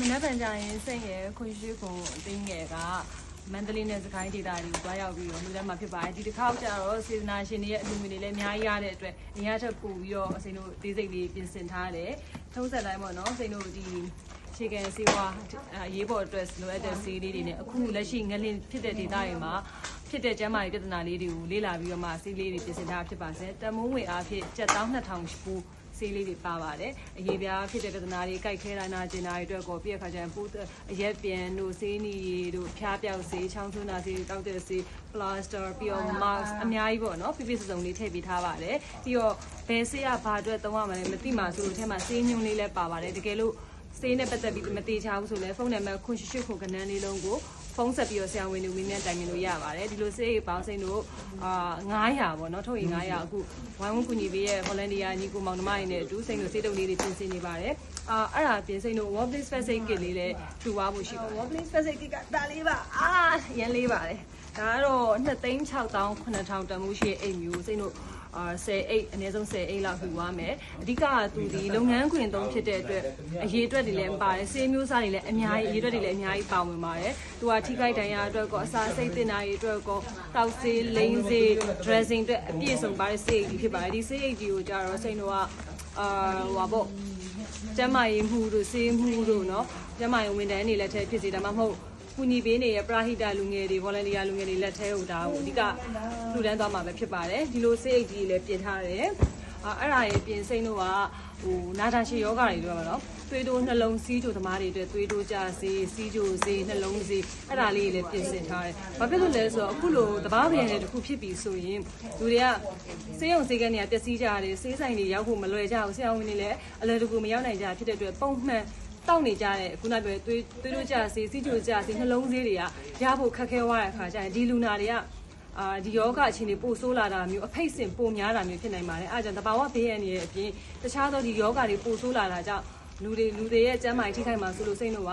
မနက်ဖြန်ကြရင်စိတ်ရယ်ခွန်ရှိခွန်အသိငယ်ကမန္တလေးနဲ့စကိုင်းဒေသတွေကိုတွားရောက်ပြီးတော့လူထဲမှာဖြစ်ပါတယ်ဒီတစ်ခါကျတော့စေတနာရှင်တွေရဲ့အလူငွေတွေလည်းအများကြီးရတဲ့အတွက်အင်အားထပ်ပို့ပြီးတော့အစိမ်းတို့ဒေးစိတ်လေးပြင်ဆင်ထားတယ်ထုံးစံတိုင်းပေါ့နော်စိမ်းတို့ဒီခြေကန်စီဝါအရေးပေါ်အတွက်လိုအပ်တဲ့စီးလေးတွေနဲ့အခုလက်ရှိငလင်ဖြစ်တဲ့ဒေသတွေမှာဖြစ်တဲ့ကျန်းမာရေးပြဿနာလေးတွေကိုလေ့လာပြီးတော့မှစီးလေးတွေပြင်ဆင်ထားဖြစ်ပါစေတမုံဝင်အားဖြင့်72000ပို့ ဆေးလေးတွေပါပါတယ်အရေးပြားဖြစ်တဲ့ပြဿနာတွေကြိုက်ခဲတာနာကျင်တာတွေအတွက်ကိုပြည့်ခါကျရင်ပိုးအရက်ပြန်တို့ဆေးနီတို့ဖျားပြောက်ဆေးချောင်းဆွနာဆေးတောက်တဲ့ဆေး plaster ပြီးတော့ mask အများကြီးပေါ့နော်ပြပြစုံစုံလေးထည့်ပေးထားပါတယ်ပြီးတော့ဘယ်ဆေးကဘာအတွက်သုံးရမလဲမသိမှဆိုလို့အဲမှာဆေးညွှန်းလေးလည်းပါပါတယ်တကယ်လို့ ဆေးနဲ့ပတ်သက်ပြီးမသေးချဘူးဆိုလဲဖုန်းနံပါတ်ခွန်ရှိရှိခုကနန်းလေးလုံးကိုဖုန်းဆက်ပြီးတော့ဆရာဝန်တွေဝင်းမြတိုင်မြင်လို့ရပါတယ်ဒီလိုစေးပေါင်းစိန်တို့အာ900ပေါ့နော်ထုတ်ရင်900အခုဝိုင်းဝန်းကူညီပေးရဲ့ volunteer ညီကိုမောင်နှမတွေနဲ့အတူစိန်တို့စေးတုပ်လေးတွေပြင်ဆင်နေပါတယ်အာအဲ့ဒါပြင်စိန်တို့ workplace first aid kit လေးလည်းထူသွားဖို့ရှိပါတယ် workplace first aid kit ကဒါလေးပါအာရန်လေးပါတယ်ဒါကတော့2,600 9000တန်မှုရှိတဲ့အိမ်မျိုးစိန်တို့အာ 10အိတ်အနည်းဆုံး10အိတ်လောက်လှူသွားမယ်အဓိကကသူဒီလုပ်ငန်းခွင်သုံးဖြစ်တဲ့အတွက်အရေးအတွက်တွေလည်းပါတယ်ဆေးမျိုးစားတွေလည်းအများကြီးအရေးအတွက်တွေလည်းအများကြီးပါဝင်ပါတယ်သူကထိခိုက်ဒဏ်ရာအတွက်ကောအစာစိတ်တင်တာတွေအတွက်ကောတောက်ဆေးလိန်ဆေး dressing အတွက်အပြည့်စုံပါတဲ့ဆေးအိတ်ကြီးဖြစ်ပါတယ်ဒီဆေးအိတ်ကြီးကိုကြတော့စိတ်တို့ကအာဟိုပါပေါ့ကျမရေးမှုတို့ဆေးမှုတို့เนาะကျမရေးဝန်ထမ်းတွေလက်ထက်ဖြစ်စေဒါမှမဟုတ် ကူညီပေးနေတဲ့ပရာဟိတလူငယ်တွေ volunteer လူငယ်တွေလက်ထဲဟိုဒါကိုအဓိကလှူဒန်းသွားမှာပဲဖြစ်ပါတယ်ဒီလိုစိတ်အိတ်ကြီးလည်းပြင်ထားတယ်အဲ့အဲ့ဒါရေပြင်စိမ့်တို့ကဟိုနာတာရှည်ယောဂတွေတို့ပါတော့သွေးတိုးနှလုံးစီးကြိုသမားတွေအတွက်သွေးတိုးကြစေးစီးကြိုစေးနှလုံးစေးအဲ့ဒါလေးလည်းပြင်ဆင်ထားတယ်ဘာဖြစ်လို့လဲဆိုတော့အခုလိုတဘာပြန်တဲ့တစ်ခုဖြစ်ပြီဆိုရင်လူတွေကစေးရုံစေးကနေကပျက်စီးကြတယ်စေးဆိုင်တွေရောက်ဖို့မလွယ်ကြဘူးဆရာဝန်တွေလည်းအလွယ်တကူမရောက်နိုင်ကြဖြစ်တဲ့အတွက်ပုံမှန် တောက်နေကြတဲ့ခုနပြောသွေးသွေးတို့ကြစေးစီးကြိုကြစေးနှလုံးစေးတွေကရဖို့ခက်ခဲသွားတဲ့အခါကျရင်ဒီလူနာတွေကအာဒီယောဂအခြေအနေပိုဆိုးလာတာမျိုးအဖိတ်စင်ပိုများတာမျိုးဖြစ်နိုင်ပါတယ်အဲအကြောင်းတဘာဝဘေးရန်ရဲ့အပြင်တခြားသောဒီယောဂတွေပိုဆိုးလာတာကြောင့်လူတွေလူတွေရဲ့ကျန်းမာရေးထိခိုက်မှာဆိုလို့စိတ်လို့က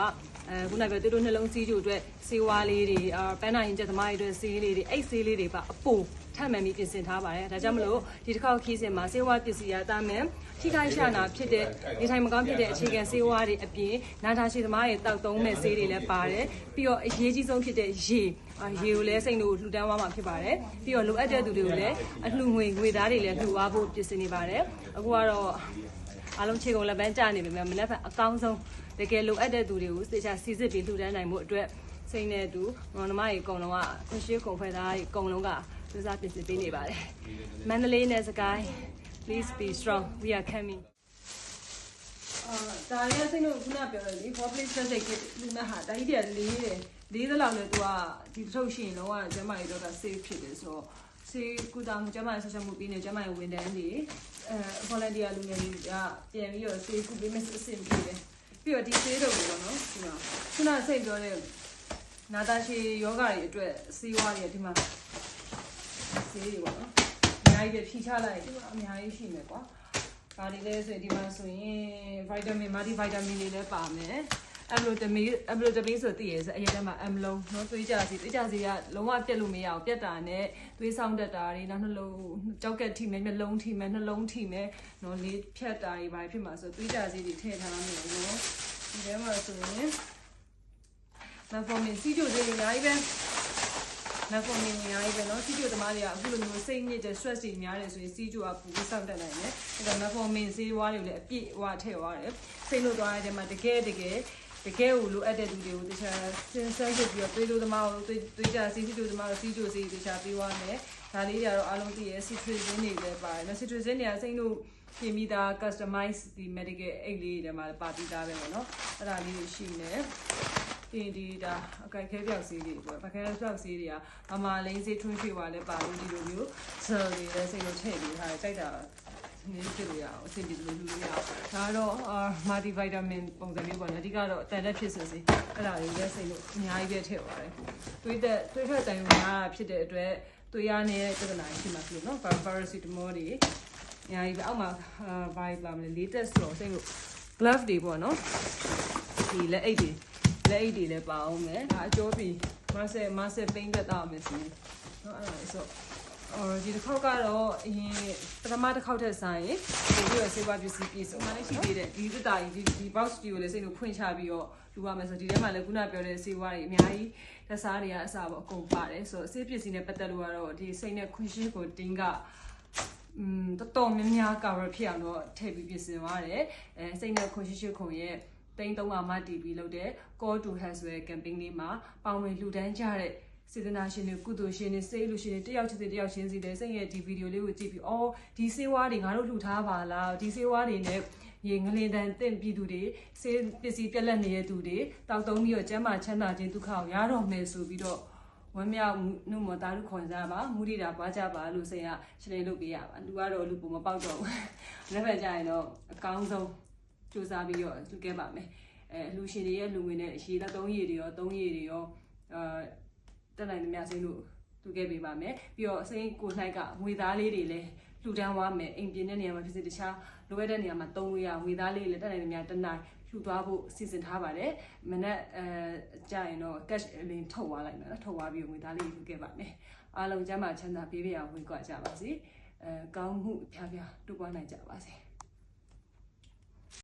အဲခုနကပြောသူတို့နှလုံးစီးကြိုအတွက်စေဝါလေးတွေအာပန်းနာရင်ကျက်သမားတွေအတွက်ဆေးလေးတွေအိတ်ဆေးလေးတွေပါအပူထပ်မှန်ပြီးပြင်ဆင်ထားပါတယ်ဒါကြောင့်မလို့ဒီတစ်ခေါက်ခီးစင်မှာစေဝါပစ္စည်းရတာမှန်ထိခိုက်ရှာနာဖြစ်တဲ့ဒီထိုင်မကောင်းဖြစ်တဲ့အခြေခံစေဝါတွေအပြင်နာတာရှိသမားတွေတောက်သုံးမဲ့ဆေးတွေလည်းပါတယ်ပြီးတော့အရေးကြီးဆုံးဖြစ်တဲ့ရေအာရေကိုလည်းစိတ်လို့လှူဒန်းသွားမှာဖြစ်ပါတယ်ပြီးတော့လိုအပ်တဲ့သူတွေကိုလည်းအလှူငွေငွေသားတွေလည်းလှူသွားဖို့ပြင်ဆင်နေပါတယ်အခုကတော့ အားလုံးခြေကုန်လက်ပန်းကျနေပြီမြမနေ့ကအကောင်းဆုံးတကယ်လိုအပ်တဲ့သူတွေကိုစေချာစီစစ်ပြီးလှူဒန်းနိုင်မှုအတွက်စိတ်နဲ့တူမောင်နှမကြီးအကုန်လုံးကခွန်ရှိကုန်ဖွဲ့သားကြီးအကုန်လုံးကစူးစမ်းပြင်ဆင်ပေးနေပါတယ်မန္တလေးနဲ့စကိုင်း please be strong we are coming အာဒါရစိတ်လို့ခုနပြောတယ်လေ workplace physics ကလူနာဟာဒါကြီးတည်းလေးတယ် လေးသလောက်နဲ့သူကဒီတစ်ထုပ်ရှိရင်တော့ကျမကြီးတော့ safe ဖြစ်တယ်ဆိုတော့စေကူတာမှုကျမကြီးဆက်ဆက်မှုပြီးနေကျမကြီးဝန်ထမ်းတွေအဲ volunteer လူငယ်တွေကပြန်ပြီးတော့စေကူပေးမယ်အဆင်ပြေတယ်ပြီးတော့ဒီစေးတော့ပေါ့နော်ဒီမှာခုနစိတ်ပြောတဲ့နာတာရှည်ယောဂတွေအတွက်စေးဝါးတွေဒီမှာစေးတွေပေါ့နော်အများကြီးပဲဖြီချလိုက်ဒီမှာအများကြီးရှိမယ်ကွာဘာတွေလဲဆိုရင်ဒီမှာဆိုရင် vitamin multi vitamin တွေလည်းပါမယ် အမ်လိုတမီအမ်လိုတမီဆိုသိရယ်ဆိုအရင်ကမှအမ်လုံးနော်သွေးကြစီသွေးကြစီကလုံးဝပြက်လို့မရအောင်ပြက်တာနဲ့သွေးဆောင်တက်တာတွေနောက်နှလုံးကြောက်ကက်ထိမယ်မျက်လုံးထိမယ်နှလုံးထိမယ်နော်လေးဖြတ်တာတွေဘာဖြစ်မှာဆိုသွေးကြစီတွေထည့်ထားမယ်နော်ဒီထဲမှာဆိုရင်မဖော်မင်းစီဂျိုတွေအများကြီးပဲမဖော်မင်းအများကြီးပဲနော်စီဂျိုသမားတွေကအခုလိုမျိုးစိတ်ညစ်တဲ့ stress တွေများတယ်ဆိုရင်စီဂျိုကပူပြီးစောင့်တက်နိုင်တယ်အဲဒါမဖော်မင်းဈေးဝါးတွေလည်းအပြည့်ဝထည့်သွားတယ်စိတ်လို့သွားရတဲ့မှာတကယ်တကယ် တကယ်ကိုလိုအပ်တဲ့လူတွေကိုတခြားစင်ဆက်ရပြီးတော့တွေးလို့သမားကိုတွေးတွေးကြစီစီဂျိုသမားကိုစီဂျိုစီတခြားပေးသွားမယ်။ဒါလေးတွေကတော့အားလုံးသိရဲ့ citrizin တွေလည်းပါတယ်။နော် citrizin တွေကစိတ်လို့ပြင်ပြီးသား customize ဒီ medical aid လေးတွေမှာပါပြီးသားပဲပေါ့နော်။အဲ့ဒါလေးတွေရှိနေတယ်။ဒီဒီဒါအကြိုက်ခဲပြောက်စီးတွေပေါ့ပခဲပြောက်စီးတွေကမမလိန်စီထွန်းရွှေပါလဲပါလို့ဒီလိုမျိုးဇယ်တွေလည်းစိတ်လို့ထည့်ပြီးထားတယ်ကြိုက်တာ နေဖြစ်လို့ရအောင်အဆင်ပြေလို့လူလို့ရအောင်ဒါကတော့အာမာတီဗိုက်တာမင်ပုံစံမျိုးပေါ့နော်အဓိကတော့အတန်လက်ဖြစ်စေစီအဲ့ဒါလေးလည်းစိတ်လို့အများကြီးပဲထည့်ပါတယ်တွေးတဲ့တွေးထွက်တိုင်များဖြစ်တဲ့အတွက်သွေးရနေတဲ့ပြဿနာရှိမှဖြစ်လို့နော် paracetamol တွေအများကြီးပဲအောက်မှာအာဘာလာမလဲ latest ဆိုတော့စိတ်လို့ glove တွေပေါ့နော်ဒီလက်အိတ်တွေလက်အိတ်တွေလည်းပါအောင်မယ်ဒါအကျိုးပြီးမဆယ်မဆယ်ပိန်းသက်တော့မယ်စီနော်အဲ့ဒါလေဆို အော်ဒီတစ်ခေါက်ကတော့အရင်ပထမတစ်ခေါက်ထက်ဆိုင်ရင်ပို့ပြီးတော့စေဝါပစ္စည်းပြည့်စုံတာလည်းရှိသေးတယ်ဒီသစ်တာကြီးဒီဒီ box ကြီးကိုလည်းစိတ်လို့ဖွင့်ချပြီးတော့လူရမယ်ဆိုဒီထဲမှာလည်းခုနပြောတဲ့စေဝါတွေအများကြီးသက်စားတွေကအစားပေါ့အကုန်ပါတယ်ဆိုတော့အစေးပစ္စည်းနဲ့ပတ်သက်လို့ကတော့ဒီစိတ်နဲ့ခွင့်ရှိကိုတင်းကอืมတော်တော်များများကာရဖြစ်အောင်တော့ထည့်ပြီးပြင်ဆင်သွားတယ်အဲစိတ်နဲ့ခွန်ရှိရှိခွန်ရဲ့တိန်း300မှတီးပြီးလုပ်တဲ့ call to health ဆိုတဲ့ campaign လေးမှာပေါဝင်လှူဒန်းကြတဲ့ စေတနာရှင်တွေကုသိုလ်ရှင်တွေစိတ်လူရှင်တွေတယောက်ချင်းစီတယောက်ချင်းစီတဲ့စိတ်ရဲ့ဒီဗီဒီယိုလေးကိုကြည့်ပြီးအော်ဒီစေဝါတွေငါတို့လှူထားပါလားဒီစေဝါတွေနဲ့ရေငလင်တန်တင့်ပြည်သူတွေစေပစ္စည်းပြက်လက်နေတဲ့သူတွေတောက်တုံးပြီးတော့ကျမ်းမာချမ်းသာခြင်းဒုက္ခကိုရတော့မယ်ဆိုပြီးတော့ဝမ်းမြောက်နှုတ်မသားလူခွန်စားပါမူရိတာပွားကြပါလို့စိတ်ကရှင်းလင်းလုပ်ပေးရပါလူကတော့လူပုံမပေါက်တော့ဘူးနောက်ဘက်ကျရင်တော့အကောင်းဆုံးစူးစမ်းပြီးတော့လူခဲ့ပါမယ်အဲလူရှင်တွေရဲ့လူငွေနဲ့ရေလက်သုံးရည်တွေရောသုံးရည်တွေရောအာ တက်နိုင်သမျှစိမ့်လို့လူခဲ့ပေးပါမယ်ပြီးတော့စိမ့်ကို၌ကငွေသားလေးတွေလည်းလူတန်းသွားမယ်အိမ်ပြင်တဲ့နေရာမှာဖြစ်စေတခြားလိုအပ်တဲ့နေရာမှာသုံးလို့ရငွေသားလေးလည်းတက်နိုင်သမျှတစ်နိုင်လှူသွားဖို့စီစဉ်ထားပါတယ်မနက်အဲကြာရင်တော့ cash အလင်းထုတ်သွားလိုက်မယ်နော်ထုတ်သွားပြီးငွေသားလေးလှူခဲ့ပါမယ်အားလုံးကျမ်းမာချမ်းသာပေးပြအောင်ဝေကြကြပါစေအဲကောင်းမှုအဖျားဖျားတိုးပွားနိုင်ကြပါစေ